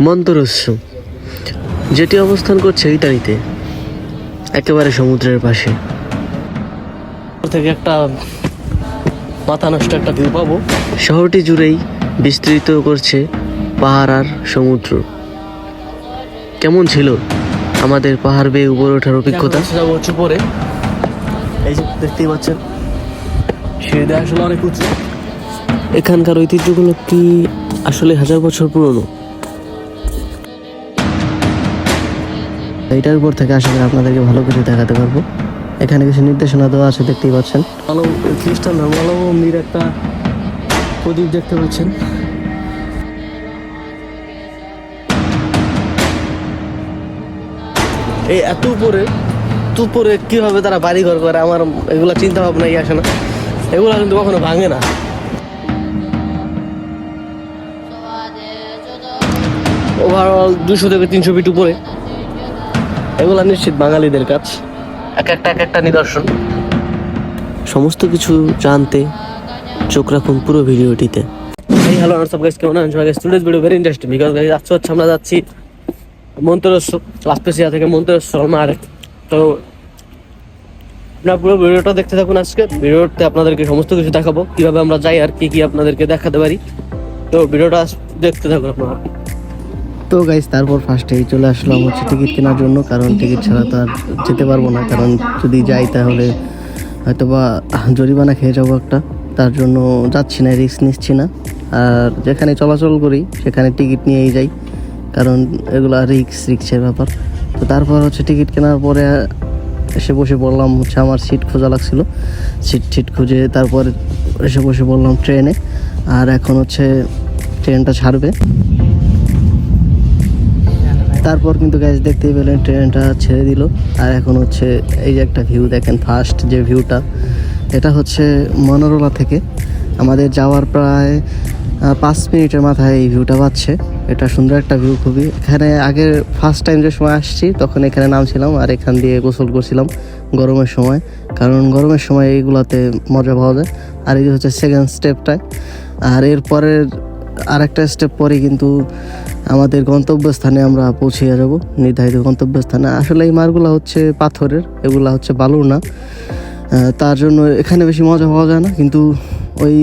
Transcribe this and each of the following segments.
মন্তরস্য যেটি অবস্থান করছে ইতালিতে একেবারে সমুদ্রের পাশে। থেকে একটা মাথা নষ্ট একটা ভিউ পাবো। শহরটি জুড়েই বিস্তৃত করছে পাহাড় আর সমুদ্র। কেমন ছিল? আমাদের পাহাড় বেয়ে উপরে ওঠার অভিজ্ঞতা। যাব হচ্ছে পরে এই যে দেখতেই পাচ্ছেন সিঁড়ি আসলে অনেক উঁচু। এখানকার ঐতিহ্যগুলো কি আসলে হাজার বছর পুরনো? এটার উপর থেকে আশা করি আপনাদেরকে ভালো কিছু দেখাতে পারব। এখানে কিছু নির্দেশনা দেওয়া আছে দেখতেই পাচ্ছেন। খ্রিস্টান ধর্মাবলম্বীর একটা প্রদীপ দেখতে পাচ্ছেন। এই এত উপরে উপরে কীভাবে তারা বাড়ি ঘর করে? আমার এগুলো চিন্তা ভাবনাই আসে না। এগুলো কিন্তু কখনো ভাঙে না। ওভারঅল দুশো থেকে তিনশো ফিট উপরে। এগুলো নিশ্চিত বাঙালিদের কাজ। এক একটা এক একটা নিদর্শন। সমস্ত কিছু জানতে চোখ রাখুন পুরো ভিডিওটিতে। হ্যালো সব গাইস কেমন আছেন? সবাই student video very interesting because guys আজকে হচ্ছে আমরা যাচ্ছি মন্তরস্য লাস্পেসিয়া থেকে মন্তরস্য মারে তো আপনার পুরো ভিডিওটা দেখতে থাকুন আজকে। ভিডিওতে আপনাদেরকে সমস্ত কিছু দেখাবো, কীভাবে আমরা যাই আর কি কি আপনাদেরকে দেখাতে পারি। তো ভিডিওটা দেখতে থাকুন আপনারা। তো গাইজ তারপর ফার্স্টেই চলে আসলাম হচ্ছে টিকিট কেনার জন্য, কারণ টিকিট ছাড়া তো আর যেতে পারব না। কারণ যদি যাই তাহলে হয়তো বা জরিমানা খেয়ে যাব একটা। তার জন্য যাচ্ছি না রিস্ক নিচ্ছি না। আর যেখানে চলাচল করি, সেখানে টিকিট নিয়েই যাই। কারণ এগুলো রিক্স রিক্সের ব্যাপার। তো তারপর হচ্ছে টিকিট কেনার পরে এসে বসে বললাম হচ্ছে আমার সিট খোঁজা লাগছিল। সিট টিট খুঁজে তারপর এসে বসে বললাম ট্রেনে আর এখন হচ্ছে ট্রেনটা ছাড়বে। তারপর কিন্তু গ্যাস দেখতেই পেলেন ট্রেনটা ছেড়ে দিল। আর এখন হচ্ছে এই যে একটা ভিউ দেখেন ফার্স্ট যে ভিউটা এটা হচ্ছে মনোরলা থেকে। আমাদের যাওয়ার প্রায় পাঁচ মিনিটের মাথায় এই ভিউটা পাচ্ছে এটা সুন্দর একটা ভিউ খুবই। এখানে আগে ফার্স্ট টাইম যে সময় আসছি, তখন এখানে নামছিলাম আর এখান দিয়ে গোসল করছিলাম গরমের সময়। কারণ গরমের সময় এইগুলোতে মজা পাওয়া যায়। আর এই যে হচ্ছে সেকেন্ড স্টেপটায় আর এরপরের আর একটা স্টেপ পরে কিন্তু আমাদের গন্তব্যস্থানে আমরা পৌঁছে যাব, নির্ধারিত গন্তব্যস্থানে। আসলে এই মারগুলো হচ্ছে পাথরের, এগুলা হচ্ছে বালুর না। তার জন্য এখানে বেশি মজা পাওয়া যায় না। কিন্তু ওই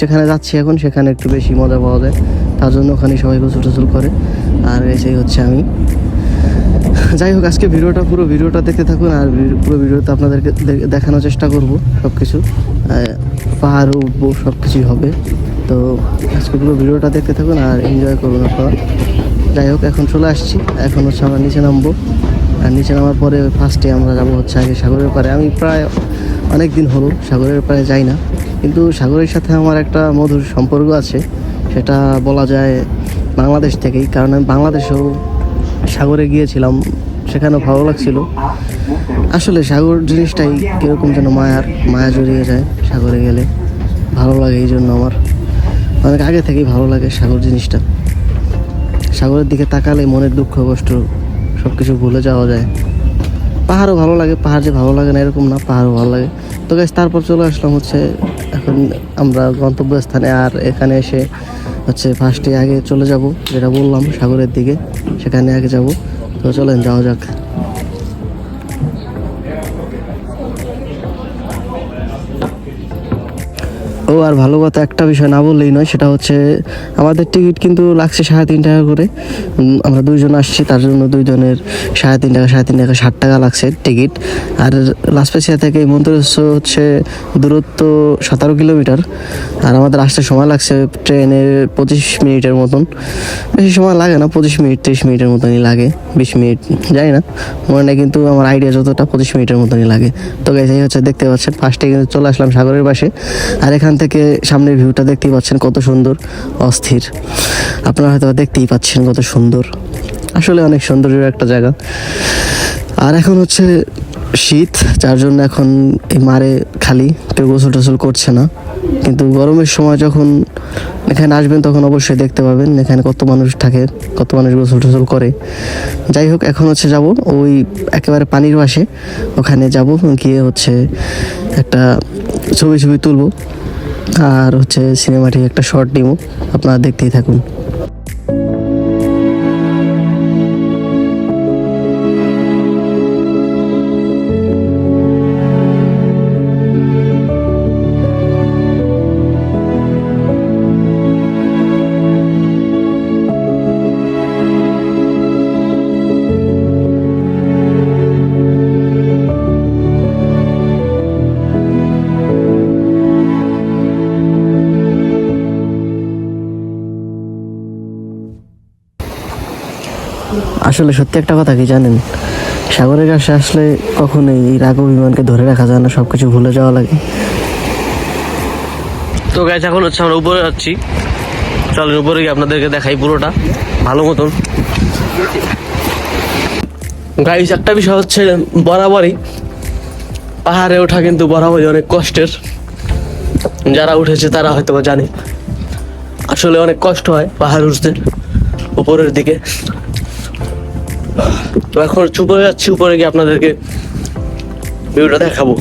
যেখানে যাচ্ছি এখন, সেখানে একটু বেশি মজা পাওয়া যায়। তার জন্য ওখানে সবাই গোসল টোসল করে। আর এসেই হচ্ছে আমি। যাই হোক, আজকে ভিডিওটা পুরো ভিডিওটা দেখতে থাকুন, আর পুরো ভিডিওতে আপনাদেরকে দেখানোর চেষ্টা করব সব কিছু পাহাড় উঠবো সব কিছুই হবে। তো আজকে পুরো ভিডিওটা দেখতে থাকুন, আর এনজয় করুন আপনারা। যাই হোক, এখন চলে আসছি। এখন হচ্ছে আমরা নিচে নামবো। আর নিচে নামার পরে ফার্স্টে আমরা যাব হচ্ছে আগে সাগরের পাড়ে। আমি প্রায় অনেক দিন হলো সাগরের পাড়ে যাই না। কিন্তু সাগরের সাথে আমার একটা মধুর সম্পর্ক আছে। সেটা বলা যায় বাংলাদেশ থেকেই। কারণ আমি বাংলাদেশেও সাগরে গিয়েছিলাম। সেখানেও ভালো লাগছিল। আসলে সাগর জিনিসটাই কীরকম যেন মায়ার, মায়া জড়িয়ে যায় সাগরে গেলে। ভালো লাগে এই জন্য আমার। অনেক আগে থেকেই ভালো লাগে সাগর জিনিসটা। সাগরের দিকে তাকালে মনের দুঃখ, কষ্ট সব কিছু ভুলে যাওয়া যায়। পাহাড়ও ভালো লাগে, পাহাড় যে ভালো লাগে না, এরকম না, পাহাড়ও ভালো লাগে। তো গাছ তারপর চলে আসলাম হচ্ছে, এখন আমরা গন্তব্যস্থানে আর এখানে এসে হচ্ছে ফার্স্টে আগে চলে যাব, যেটা বললাম সাগরের দিকে, সেখানে আগে যাব। তো চলেন, যাওয়া যাক। ও আর ভালো কথা একটা বিষয় না বললেই নয়, সেটা হচ্ছে আমাদের টিকিট কিন্তু লাগছে সাড়ে তিন টাকা করে। আমরা দুইজন আসছি, তার জন্য দুইজনের সাড়ে তিন টাকা, সাড়ে তিন টাকা, ষাট টাকা লাগছে টিকিট। আর লাসপেসিয়া থেকে এই মন্তরস্য হচ্ছে দূরত্ব সতেরো কিলোমিটার। আর আমাদের আসতে সময় লাগছে ট্রেনে পঁচিশ মিনিটের মতন। বেশি সময় লাগে না, পঁচিশ মিনিট, তিরিশ মিনিটের মতনই লাগে, বিশ মিনিট জানি না। মনে নেই কিন্তু আমার আইডিয়া যতটা, পঁচিশ মিনিটের মতনই লাগে। তো এই হচ্ছে দেখতে পাচ্ছেন ফার্স্টে কিন্তু চলে আসলাম সাগরের পাশে। আর এখান থেকে সামনের ভিউটা দেখতেই পাচ্ছেন কত সুন্দর, অস্থির। আপনারা হয়তো দেখতেই পাচ্ছেন কত সুন্দর। আসলে অনেক সৌন্দর্যের একটা জায়গা। আর এখন হচ্ছে শীত, যার জন্য এখন এই মারে খালি, কেউ গোসল টোসল করছে না। কিন্তু গরমের সময় যখন এখানে আসবেন তখন অবশ্যই দেখতে পাবেন, এখানে কত মানুষ থাকে, কত মানুষ গোসল টোসল করে। যাই হোক, এখন হচ্ছে যাব ওই একেবারে পানির পাশে। ওখানে যাব গিয়ে হচ্ছে একটা ছবি ছবি তুলবো। আর হচ্ছে সিনেমাটি একটা শর্ট ডিমো আপনারা দেখতেই থাকুন। আসলে সত্যি একটা কথা কি জানেন? সাগরের কাছে আসলে কখনোই এই রাগ অভিমানকে ধরে রাখা যায় না সব কিছু ভুলে যাওয়া লাগে। তো গাছ এখন হচ্ছে আমরা উপরে যাচ্ছি। চলেন উপরে গিয়ে আপনাদেরকে দেখাই পুরোটা। ভালো মতন। গাইস একটা বিষয় হচ্ছে বরাবরই পাহাড়ে ওঠা কিন্তু বরাবরই অনেক কষ্টের। যারা উঠেছে তারা হয়তো জানে। আসলে অনেক কষ্ট হয় পাহাড় উঠতে। উপরের দিকে। তো এখন উপরে যাচ্ছি, উপরে গিয়ে আপনাদেরকে ভিডিওটা দেখাবো।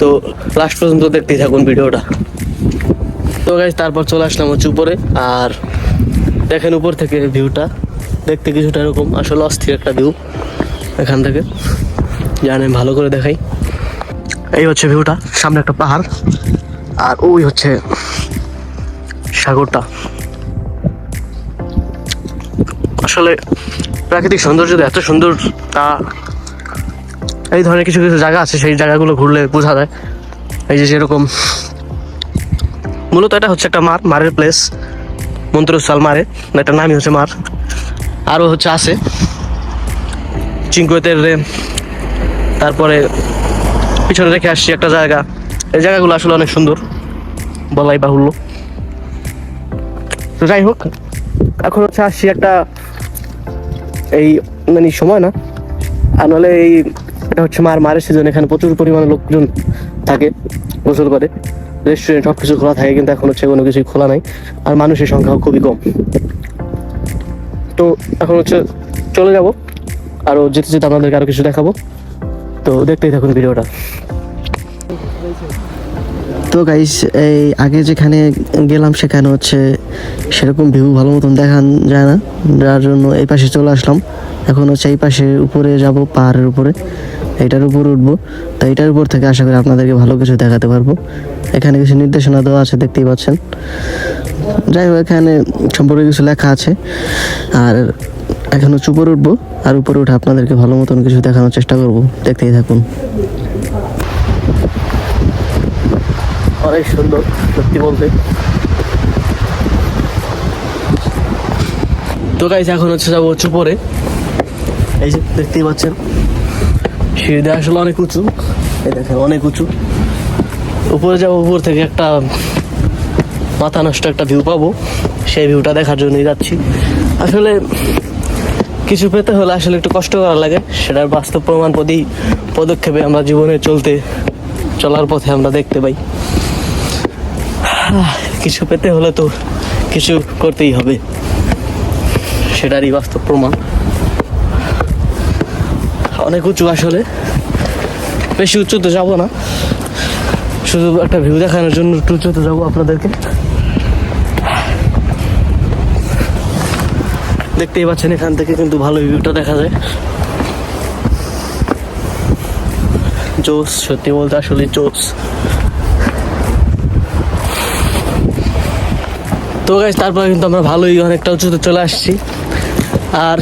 তো লাস্ট পর্যন্ত দেখতেই থাকুন ভিডিওটা। তো গাইজ তারপর চলে আসলাম হচ্ছে উপরে, আর দেখেন উপর থেকে ভিউটা দেখতে কিছুটা এরকম, আসলে অস্থির একটা ভিউ এখান থেকে। জানেন, ভালো করে দেখাই। এই হচ্ছে ভিউটা সামনে একটা পাহাড়, আর ওই হচ্ছে সাগরটা। আসলে প্রাকৃতিক সৌন্দর্য এত সুন্দর, তা এই ধরনের কিছু কিছু জায়গা আছে, সেই জায়গাগুলো ঘুরলে বোঝা যায়। এই যে যেরকম, মূলত এটা হচ্ছে একটা মার, মারের প্লেস মন্ত্রস্থল মারে একটা নামই হচ্ছে মার। আরও হচ্ছে আছে চিঙ্কুয়েতের তারপরে পিছনে রেখে আসছি একটা জায়গা। এই জায়গাগুলো আসলে অনেক সুন্দর, বলাই বাহুল্য। তো যাই হোক, এখন হচ্ছে আসছি একটা এই মানে সময় না। আর নাহলে এই এটা হচ্ছে মার মারের সিজন এখানে প্রচুর পরিমাণে লোকজন থাকে, গোসল করে। রেস্টুরেন্ট সব কিছু খোলা থাকে, কিন্তু এখন হচ্ছে কোনো কিছুই খোলা নাই। আর মানুষের সংখ্যাও খুবই কম। তো এখন হচ্ছে চলে যাব। আরও যেতে যেতে আপনাদেরকে আরও কিছু দেখাবো। তো দেখতেই থাকুন ভিডিওটা। তো গাইস এই আগে যেখানে গেলাম সেখানে হচ্ছে সেরকম ভিউ ভালো মতন দেখান যায় না। যার জন্য এই পাশে চলে আসলাম। এখন হচ্ছে এই পাশে উপরে যাব, পাহাড়ের উপরে। এটার উপর উঠবো। তো এটার উপর থেকে আশা করি আপনাদেরকে ভালো কিছু দেখাতে পারব। এখানে কিছু নির্দেশনা দেওয়া আছে, দেখতেই পাচ্ছেন। যাই হোক, এখানে সম্পর্কে কিছু লেখা আছে। আর এখন হচ্ছে উপরে উঠবো। আর উপরে উঠে আপনাদেরকে ভালো মতন কিছু দেখানোর চেষ্টা করব। দেখতেই থাকুন। অনেক সুন্দর, সত্যি বলতে। তো গাইছে এখন হচ্ছে যাব হচ্ছে পরে এই যে দেখতেই পাচ্ছেন সিঁড়ি আসলে অনেক উঁচু। এই দেখেন, অনেক উঁচু। উপরে যাব, উপর থেকে একটা মাথা নষ্ট একটা ভিউ পাবো। সেই ভিউটা দেখার জন্যই যাচ্ছি। আসলে কিছু পেতে হলে আসলে একটু কষ্ট করা লাগে। সেটার বাস্তব প্রমাণ পদী পদক্ষেপে আমরা জীবনে চলতে, চলার পথে আমরা দেখতে পাই। কিছু পেতে হলে তো কিছু করতেই হবে। সেটারই বাস্তব প্রমাণ। অনেক উঁচু আসলে, বেশি উঁচুতে যাব না। শুধু একটা ভিউ দেখানোর জন্য একটু উঁচুতে যাব আপনাদেরকে। দেখতেই পাচ্ছেন এখান থেকে কিন্তু ভালো ভিউটা দেখা যায়। জোস, সত্যি বলতে আসলে জোস। তো গাইজ তারপরে কিন্তু আমরা ভালোই অনেকটা উঁচুতে চলে আসছি। আর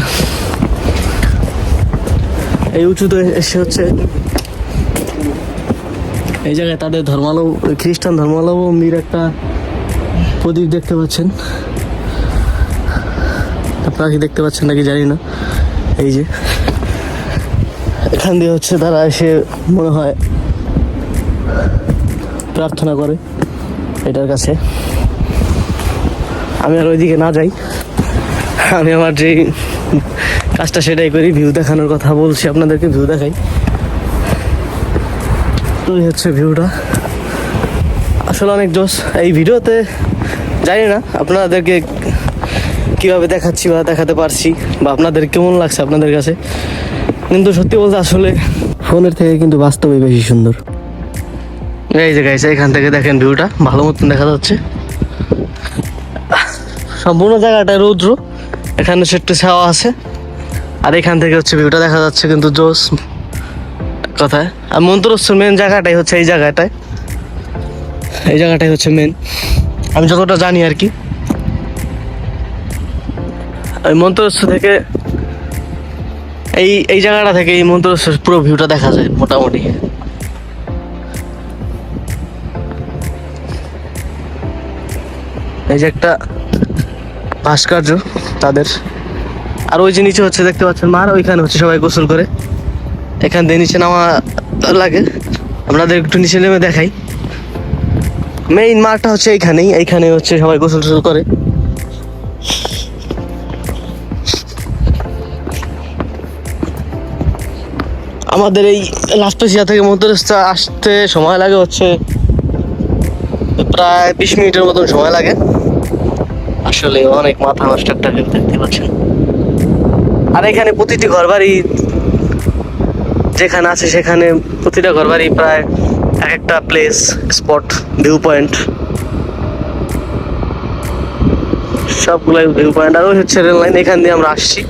এই উঁচুতে এসে হচ্ছে এই জায়গায় তাদের ধর্মালব খ্রিস্টান ধর্মাবলম্বীর একটা প্রদীপ দেখতে পাচ্ছেন। আপনারা দেখতে পাচ্ছেন নাকি জানি না। এই যে, এখান দিয়ে হচ্ছে তারা এসে মনে হয় প্রার্থনা করে এটার কাছে। আমি আর ওইদিকে না যাই। আমি আমার যে কাজটা সেটাই করি ভিউ দেখানোর কথা বলছি আপনাদেরকে ভিউ দেখাই। এই হচ্ছে ভিউটা আসলে অনেক জোস এই ভিডিওতে জানি না আপনাদেরকে কীভাবে দেখাচ্ছি বা দেখাতে পারছি, বা আপনাদের কেমন লাগছে আপনাদের কাছে। কিন্তু সত্যি বলতে আসলে ফোনের থেকে কিন্তু বাস্তবে বেশি সুন্দর। এই যে গাইছে এখান থেকে দেখেন ভিউটা ভালো মতন দেখা যাচ্ছে। সম্পূর্ণ জায়গাটা রৌদ্র। এখানে সে একটু ছাওয়া আছে। আর এখান থেকে হচ্ছে ভিউটা দেখা যাচ্ছে কিন্তু জোস কথায়। আর মন্ত্রস্থর মেন জায়গাটাই হচ্ছে এই জায়গাটায়। এই জায়গাটাই হচ্ছে মেন আমি যতটা জানি আর কি। ওই মন্ত্রস্থ থেকে এই এই জায়গাটা থেকে এই মন্ত্রস্থ পুরো ভিউটা দেখা যায় মোটামুটি। এই যে একটা ভাস্কর্য, তাদের। আর ওই যে নিচে হচ্ছে, দেখতে পাচ্ছেন মার, ওইখানে হচ্ছে সবাই গোসল করে। এখান দিয়ে নিচে নামা লাগে। আপনাদের একটু নিচে নেমে দেখাই। মেইন মাঠটা হচ্ছে এইখানেই, এইখানে হচ্ছে সবাই গোসল টোসল করে। আমাদের এই লাস্পেসিয়া থেকে মধ্যরাস্তা আসতে সময় লাগে হচ্ছে প্রায় বিশ মিনিটের মতন সময় লাগে। আসলে অনেক মাথা নষ্ট একটা view দেখতে পাচ্ছেন। আর এখানে প্রতিটি ঘর বাড়ি যেখানে আছে সেখানে প্রতিটা ঘর বাড়ি প্রায় এক একটা প্লেস স্পট ভিউ পয়েন্ট সবগুলাই ভিউ পয়েন্ট আর ওই হচ্ছে রেল লাইন এখান দিয়ে আমরা আসছি।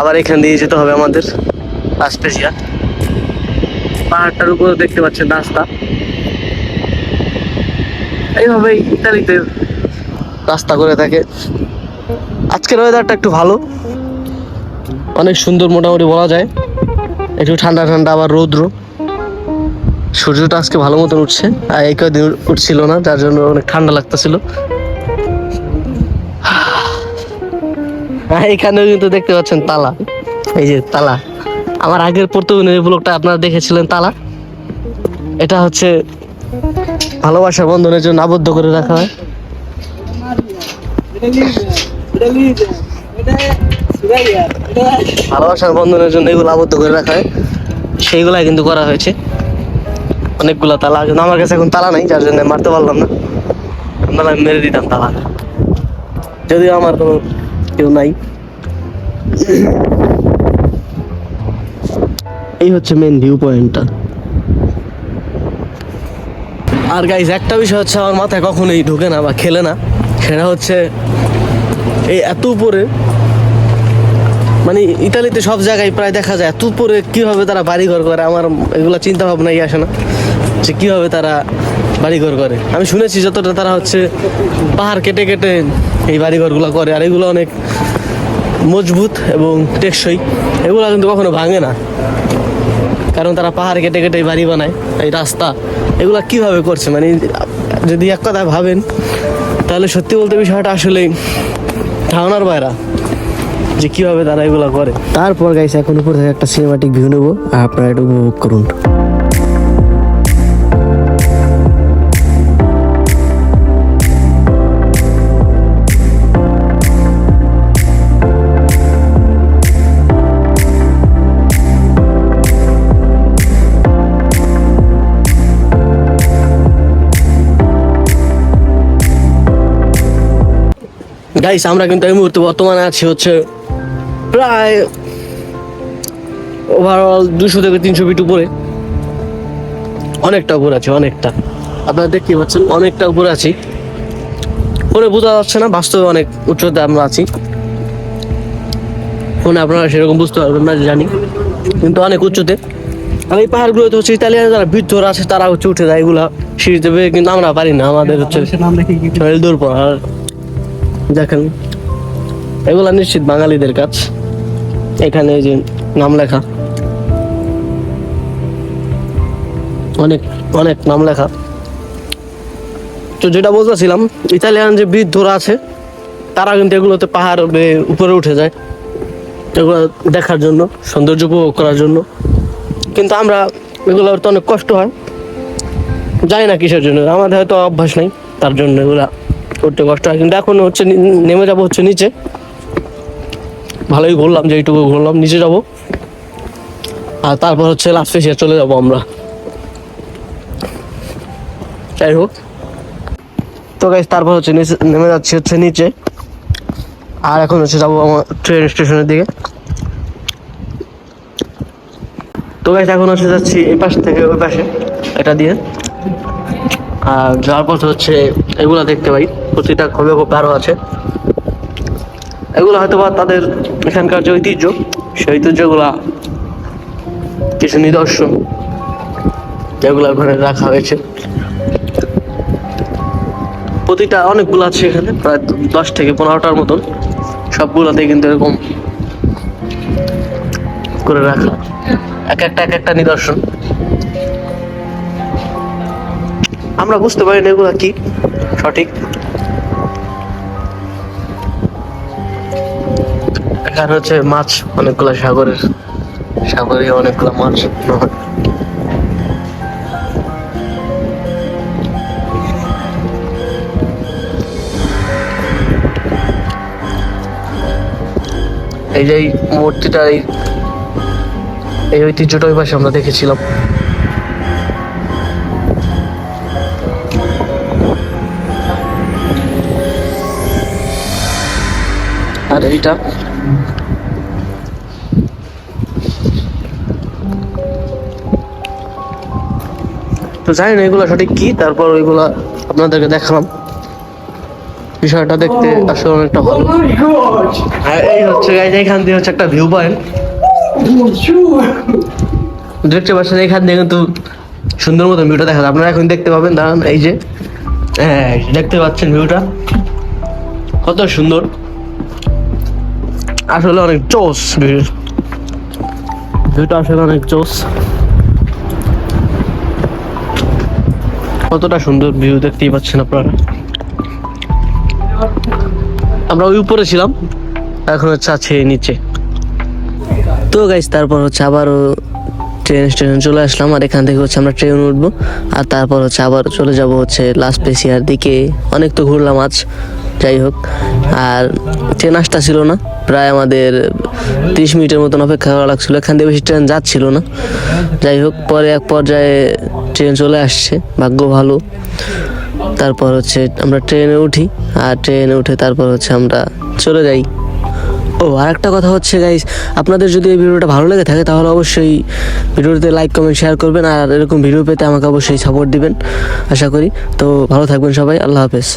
আবার এখান দিয়ে যেতে হবে আমাদের লাস্পেসিয়া পাহাড়টার উপরে দেখতে পাচ্ছেন রাস্তা। এইভাবেই ইতালিতে রাস্তা করে থাকে। আজকের ওয়েদারটা একটু ভালো। অনেক সুন্দর মোটামুটি বলা যায়। একটু ঠান্ডা ঠান্ডা, আবার রৌদ্র। সূর্যটা আজকে ভালো মতন উঠছে। আর এই কদিন উঠছিল না, যার জন্য অনেক ঠান্ডা লাগতেছিল। এখানেও কিন্তু দেখতে পাচ্ছেন তালা। এই যে তালা। আমার আগের প্রতিদিনের ব্লগটা আপনারা দেখেছিলেন তালা। এটা হচ্ছে ভালোবাসা বন্ধনের জন্য আবদ্ধ করে রাখা হয়। ভালোবাসার বন্ধনের জন্য এগুলো আবদ্ধ করে রাখা হয়। সেইগুলাই কিন্তু করা হয়েছে। অনেকগুলো তালা, কিন্তু আমার কাছে এখন তালা নাই, যার জন্য মারতে পারলাম না। নাহলে আমি মেরে দিতাম তালা। যদিও আমার কোনো কেউ নাই। এই হচ্ছে মেন ভিউ পয়েন্টটা আর গাইজ একটা বিষয় হচ্ছে আমার মাথায় কখনোই ঢোকে না বা খেলে না। সেটা হচ্ছে এই এত উপরে মানে ইতালিতে সব জায়গায় প্রায় দেখা যায় এত উপরে কীভাবে তারা বাড়িঘর করে, আমার এগুলো চিন্তা ভাবনাই আসে না যে কীভাবে তারা বাড়িঘর করে। আমি শুনেছি যতটা তারা হচ্ছে পাহাড় কেটে কেটে এই বাড়িঘরগুলো করে, আর এগুলো অনেক মজবুত এবং টেকসই। এগুলো কিন্তু কখনো ভাঙে না। কারণ তারা পাহাড় কেটে কেটে বাড়ি বানায়, এই রাস্তা, এগুলা কীভাবে করছে? মানে যদি এক কথায় ভাবেন তাহলে সত্যি বলতে বিষয়টা আসলে ধারণার বাইরা, যে কীভাবে তারা এগুলো করে। তারপর গাইছে এখন উপর থেকে একটা সিনেমাটিক ভিউ নেব আপনারা এটা উপভোগ করুন। গাইস আমরা কিন্তু এই মুহূর্তে বর্তমানে আছি হচ্ছে প্রায় ওভারঅল দুশো থেকে তিনশো ফিট উপরে। অনেকটা উপরে আছে অনেকটা। আপনারা দেখতে পাচ্ছেন। অনেকটা উপরে আছি। ফোনে বোঝা যাচ্ছে না বাস্তবে অনেক উচ্চতে আমরা আছি। ফোনে আপনারা সেরকম বুঝতে পারবেন না জানি। কিন্তু অনেক উচ্চতে। আর এই পাহাড়গুলোতে হচ্ছে ইতালিয়ান যারা বৃদ্ধরা আছে তারা হচ্ছে উঠে যায় এগুলা সিঁড়িতে কিন্তু আমরা পারি না। আমাদের হচ্ছে শরীর দূর আর দেখেন, এগুলা নিশ্চিত বাঙালিদের কাজ। এখানে যে নাম লেখা। অনেক অনেক নাম লেখা। তো যেটা বলতেছিলাম, ইতালিয়ান যে বৃদ্ধরা আছে, তারা কিন্তু এগুলোতে পাহাড় উপরে উঠে যায়। এগুলো দেখার জন্য, সৌন্দর্য উপভোগ করার জন্য। কিন্তু আমরা এগুলো তো অনেক কষ্ট হয়। জানি না কিসের জন্য, আমাদের হয়তো অভ্যাস নেই, তার জন্য এগুলা করতে কষ্ট হয়। কিন্তু এখন হচ্ছে নেমে যাব হচ্ছে নিচে। ভালোই ঘুরলাম যে এইটুকু ঘুরলাম, নিচে যাব। আর তারপর হচ্ছে লাস্ট ফেসিয়া চলে যাব আমরা। যাই হোক। তো গাইজ তারপর হচ্ছে নিচে নেমে যাচ্ছি হচ্ছে নিচে। আর এখন হচ্ছে যাব আমার ট্রেন স্টেশনের দিকে। তো গাইজ এখন হচ্ছে যাচ্ছি এই পাশ থেকে ওই পাশে, এটা দিয়ে। আর যাওয়ার পথে হচ্ছে এগুলা দেখতে পাই। প্রতিটা খোপে আরও আছে। এগুলো হয়তো বা তাদের এখানকার যে ঐতিহ্য, সেই ঐতিহ্যগুলা কিছু নিদর্শন যেগুলো ওখানে রাখা হয়েছে। প্রতিটা অনেকগুলো আছে এখানে, প্রায় দশ থেকে পনেরোটার মতন। সবগুলোতেই কিন্তু এরকম করে রাখা। এক একটা এক একটা নিদর্শন। আমরা বুঝতে পারি না এগুলো কি সঠিক। এখানে হচ্ছে মাছ, অনেকগুলো সাগরের, সাগরে অনেকগুলো মাছ। এই যে এই মূর্তিটা, এই এই ঐতিহ্যটা ওই পাশে আমরা দেখেছিলাম। আর এইটা জানি না এগুলো সঠিক কি তারপর ওইগুলা আপনাদেরকে দেখালাম। বিষয়টা দেখতে আসলে অনেকটা ভালো। আর এই হচ্ছে guys, এইখান দিয়ে হচ্ছে একটা ভিউ পয়েন্ট দেখতে পাচ্ছেন এখান দিয়ে কিন্তু সুন্দর মতন ভিউটা দেখা যায়। আপনারা এখন দেখতে পাবেন দাঁড়ান এই যে। হ্যাঁ দেখতে পাচ্ছেন ভিউটা কত সুন্দর। আসলে অনেক চোস ভিউ। ভিউটা আসলে অনেক চোস কতটা সুন্দর ভিউ দেখতেই পাচ্ছেন আপনারা? আমরা ওই উপরে ছিলাম, এখন হচ্ছে আছে নিচে। তো গাইজ তারপর হচ্ছে আবারও ট্রেন স্টেশন চলে আসলাম, আর এখান থেকে হচ্ছে আমরা ট্রেন উঠবো, আর তারপর হচ্ছে আবার চলে যাব হচ্ছে লাস্ট পেশিয়ার দিকে অনেক তো ঘুরলাম আজ, যাই হোক। আর ট্রেন আসটা ছিল না, প্রায় আমাদের তিরিশ মিনিটের মতন অপেক্ষা করা লাগছিল, এখান থেকে বেশি ট্রেন যাচ্ছিল না। যাই হোক, পরে এক পর্যায়ে ট্রেন চলে আসছে, ভাগ্য ভালো। তারপর হচ্ছে আমরা ট্রেনে উঠি, আর ট্রেনে উঠে তারপর হচ্ছে আমরা চলে যাই। ও আর একটা কথা হচ্ছে গাইস আপনাদের যদি এই ভিডিওটা ভালো লেগে থাকে তাহলে অবশ্যই ভিডিওতে লাইক কমেন্ট শেয়ার করবেন, আর এরকম ভিডিও পেতে আমাকে অবশ্যই সাপোর্ট দিবেন। আশা করি। তো ভালো থাকবেন সবাই, আল্লাহ হাফেজ।